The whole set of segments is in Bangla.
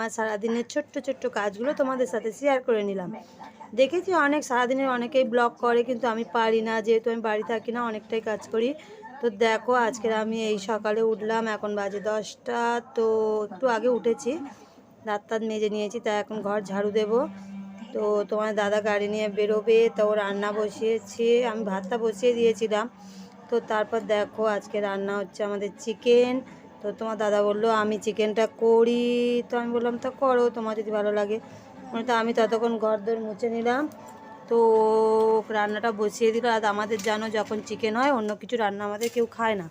আমার সারাদিনের ছোট্ট ছোট্ট কাজগুলো তোমাদের সাথে শেয়ার করে নিলাম। দেখেছি অনেক সারাদিনের অনেকেই ব্লগ করে, কিন্তু আমি পারি না, যেহেতু আমি বাড়ি থাকি না, অনেকটাই কাজ করি। তো দেখো, আজকের আমি এই সকালে উঠলাম, এখন বাজে দশটা, তো একটু আগে উঠেছি। দাঁত মেজে নিয়েছি, তা এখন ঘর ঝাড়ু দেবো। তো তোমার দাদা গাড়ি নিয়ে বেরোবে, তো রান্না বসিয়েছে, আমি ভাতটা বসিয়ে দিয়েছিলাম। তো তারপর দেখো, আজকে রান্না হচ্ছে আমাদের চিকেন তো তোমার দাদা বলল, আমি চিকেনটা করি। তো আমি বললাম, তা করো, তোমার যদি ভালো লাগে। মানে তো আমি ততক্ষণ ঘর দর মুছে নিলাম। তো রান্নাটা বসিয়ে দিল। আর আমাদের জানো, যখন চিকেন হয়, অন্য কিছু রান্না আমাদের কেউ খায় না।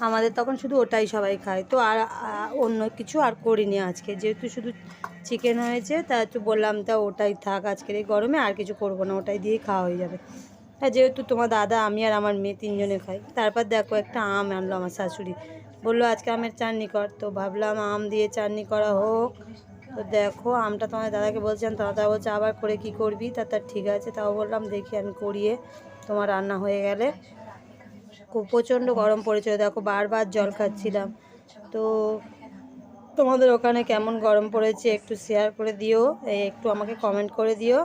আমাদের তখন শুধু ওটাই সবাই খায়। তো আর অন্য কিছু আর করিনি আজকে। যেহেতু শুধু চিকেন হয়েছে, তা একটু বললাম, তা ওটাই থাক আজকের এই গরমে, আর কিছু করব না, ওটাই দিয়েই খাওয়া হয়ে যাবে। আর যেহেতু তোমার দাদা, আমি আর আমার মেয়ে তিনজনে খাই, তারপর দেখো একটা আম আনলো আমার শাশুড়ি। বলল, আজকে আমের চাটনি কর। তো ভাবলাম আম দিয়ে চাটনি করা হোক। তো দেখো, আমটা তোমার দাদাকে বলছিলাম তোমার দাদা বলছে, আবার করে কি করবি? তা তার ঠিক আছে, তাও বললাম, দেখি, আমি করিয়ে তোমার রান্না হয়ে গেলে। খুব প্রচণ্ড গরম পড়েছিল, দেখো, বারবার জল খাচ্ছিলাম। তো তোমাদের ওখানে কেমন গরম পড়েছে একটু শেয়ার করে দিও একটু আমাকে কমেন্ট করে দিও।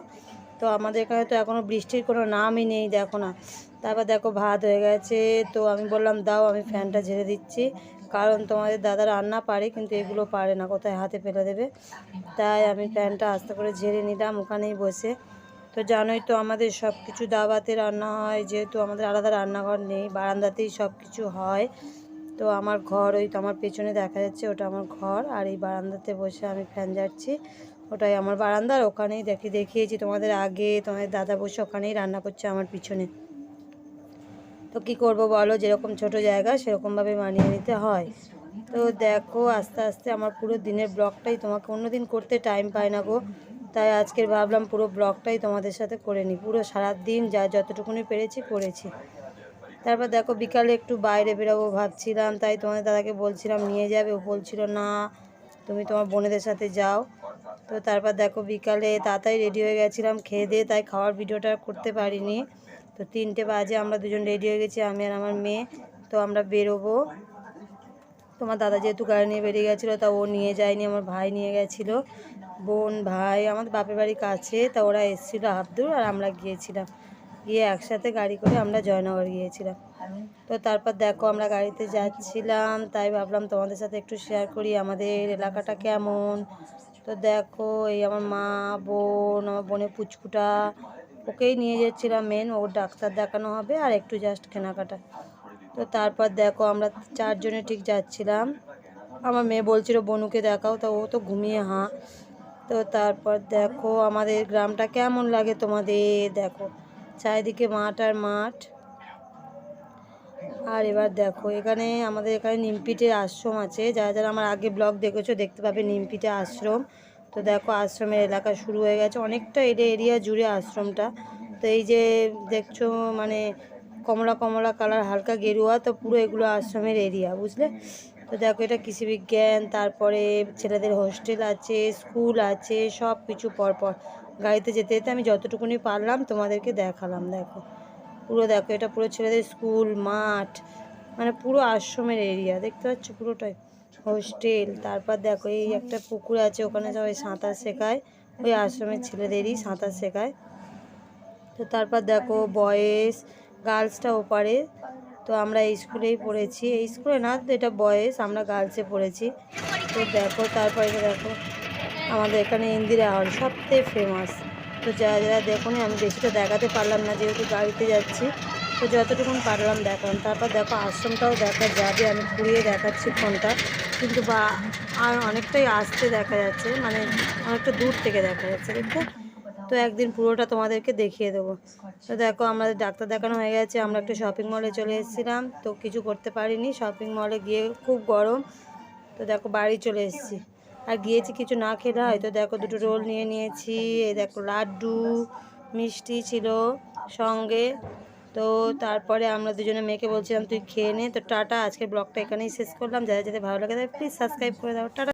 তো আমাদের এখানে তো এখনও বৃষ্টির কোনো নামই নেই, দেখো না। তারপর দেখো ভাত হয়ে গেছে, তো আমি বললাম, দাও, আমি ফ্যানটা ঝেড়ে দিচ্ছি। কারণ তোমাদের দাদা রান্না পারে, কিন্তু এগুলো পারে না, কোথায় হাতে ফেলে দেবে? তাই আমি ফ্যানটা আস্তে করে ঝেড়ে নিলাম, ওখানেই বসে। তো জানোই তো আমাদের সব কিছু দাবাতে রান্না হয়, যেহেতু আমাদের আলাদা রান্নাঘর নেই, বারান্দাতেই সব কিছু হয়। তো আমার ঘর, ওই তো আমার পেছনে দেখা যাচ্ছে, ওটা আমার ঘর। আর এই বারান্দাতে বসে আমি ফ্যান ঝাড়ছি। ওটাই আমার বারান্দার ওখানেই দেখি, দেখিয়েছি তোমাদের আগে, তোমাদের দাদা বসে ওখানেই রান্না করছে আমার পিছনে। তো কি করব বলো, যেরকম ছোট জায়গা সেরকমভাবে মানিয়ে নিতে হয়। তো দেখো আস্তে আস্তে আমার পুরো দিনের ব্লগটাই তোমাকে অন্যদিন করতে টাইম পায় না গো। তাই আজকের ভাবলাম পুরো ব্লগটাই তোমাদের সাথে করে নিই। পুরো সারা দিন যা যতটুকুনি পেরেছি, করেছি। তারপর দেখো বিকালে একটু বাইরে বেরোবো ভাবছিলাম, তাই তোমাদের দাদাকে বলছিলাম, নিয়ে যাবে? ও বলছিল, না, তুমি তোমার বোনেদের সাথে যাও। তো তারপর দেখো বিকালে তাড়াতাড়ি রেডি হয়ে গেছিলাম, খেয়ে দিয়ে তাই খাওয়ার ভিডিওটা করতে পারিনি। তো তিনটে বাজে, আমরা দুজন রেডি হয়ে গেছি, আমি আর আমার মেয়ে। তো আমরা বেরোবো। তোমার দাদা যেহেতু গাড়ি নিয়ে বেরিয়ে গেছিল, তা ও নিয়ে যায়নি, আমার ভাই নিয়ে গেছিল। বোন, ভাই, আমাদের বাপের বাড়ির কাছে, তা ওরা এসেছিল আব্দুল আর আমরা গিয়েছিলাম। গিয়ে একসাথে গাড়ি করে আমরা জয়নগর গিয়েছিলাম। তো তারপর দেখো আমরা গাড়িতে যাচ্ছিলাম, তাই ভাবলাম তোমাদের সাথে একটু শেয়ার করি, আমাদের এলাকাটা কেমন? তো দেখো, এই আমার মা, বোন, আমার বোনের পুচকুটা, ওকেই নিয়ে যাচ্ছিলাম মেন ওর ডাক্তার দেখানো হবে আর একটু জাস্ট কেনাকাটা। তো তারপর দেখো, আমরা চারজনে ঠিক যাচ্ছিলাম। আমার মেয়ে বলছিল, বনুকে দেখাও। তো ও তো ঘুমিয়ে, হাঁ। তো তারপর দেখো, আমাদের গ্রামটা কেমন লাগে তোমাদের? দেখো, চারিদিকে মাঠ আর মাঠ। আর এবার দেখো, এখানে আমাদের এখানে নিমপিটে আশ্রম আছে। যারা যারা আমার আগে ব্লগ দেখেছ, দেখতে পাবে নিমপিটে আশ্রম। তো দেখো, আশ্রমের এলাকা শুরু হয়ে গেছে। অনেকটা এটা এরিয়া জুড়ে আশ্রমটা। তো এই যে দেখছ মানে কমলা কমলা কালার, হালকা গেরুয়া, তো পুরো এগুলো আশ্রমের এরিয়া, বুঝলে? তো দেখো, এটা কৃষিবিজ্ঞান তারপরে ছেলেদের হোস্টেল আছে, স্কুল আছে সব কিছু পরপর। গাড়িতে যেতে যেতে আমি যতটুকুনি পারলাম তোমাদেরকে দেখালাম, দেখো। পুরো দেখো, এটা পুরো ছেলেদের স্কুল, মাঠ মানে পুরো আশ্রমের এরিয়া দেখতে পাচ্ছ পুরোটাই। হোস্টেল, তারপর দেখো এই একটা পুকুর আছে, ওখানে সবাই সাঁতার শেখায়। ওই আশ্রমের ছেলেদেরই সাঁতার শেখায়। তো তারপর দেখো বয়েস, গার্লসটা ওপারে। তো আমরা এই স্কুলেই পড়েছি। এই স্কুলে না, এটা বয়েস, আমরা গার্লসে পড়েছি। তো দেখো, তারপরে দেখো, আমাদের এখানে ইন্দিরা হল, সবথেকে ফেমাস তো যারা যারা দেখুন, আমি বেশিটা দেখাতে পারলাম না, যেহেতু গাড়িতে যাচ্ছি। তো যতটুকুন পারলাম দেখালাম। তারপর দেখো, আশ্রমটাও দেখা যাবে, আমি ঘুরিয়ে দেখাচ্ছি ফোনটা। কিন্তু বা, আর অনেকটাই আসতে দেখা যাচ্ছে মানে অনেকটা দূর থেকে দেখা যাচ্ছে, কিন্তু তো একদিন পুরোটা তোমাদেরকে দেখিয়ে দেবো। তো দেখো আমাদের ডাক্তার দেখানো হয়ে গেছে, আমরা একটু শপিং মলে চলে এসেছিলাম। তো কিছু করতে পারিনি শপিং মলে গিয়ে খুব গরম। তো দেখো, বাড়ি চলে এসেছি। আর গিয়েছি কিছু না খেলে, হয়তো দেখো দুটো রোল নিয়ে নিয়েছি, এই দেখো লাড্ডু, মিষ্টি ছিল সঙ্গে। তো তারপরে আমরা দুজনে মেয়েকে বলছিলাম, তুই খেয়ে নে। তো টাটা, আজকের ব্লগটা এখানেই শেষ করলাম। যাদের যাদের ভালো লাগে প্লিজ সাবস্ক্রাইব করে দাও। টাটা।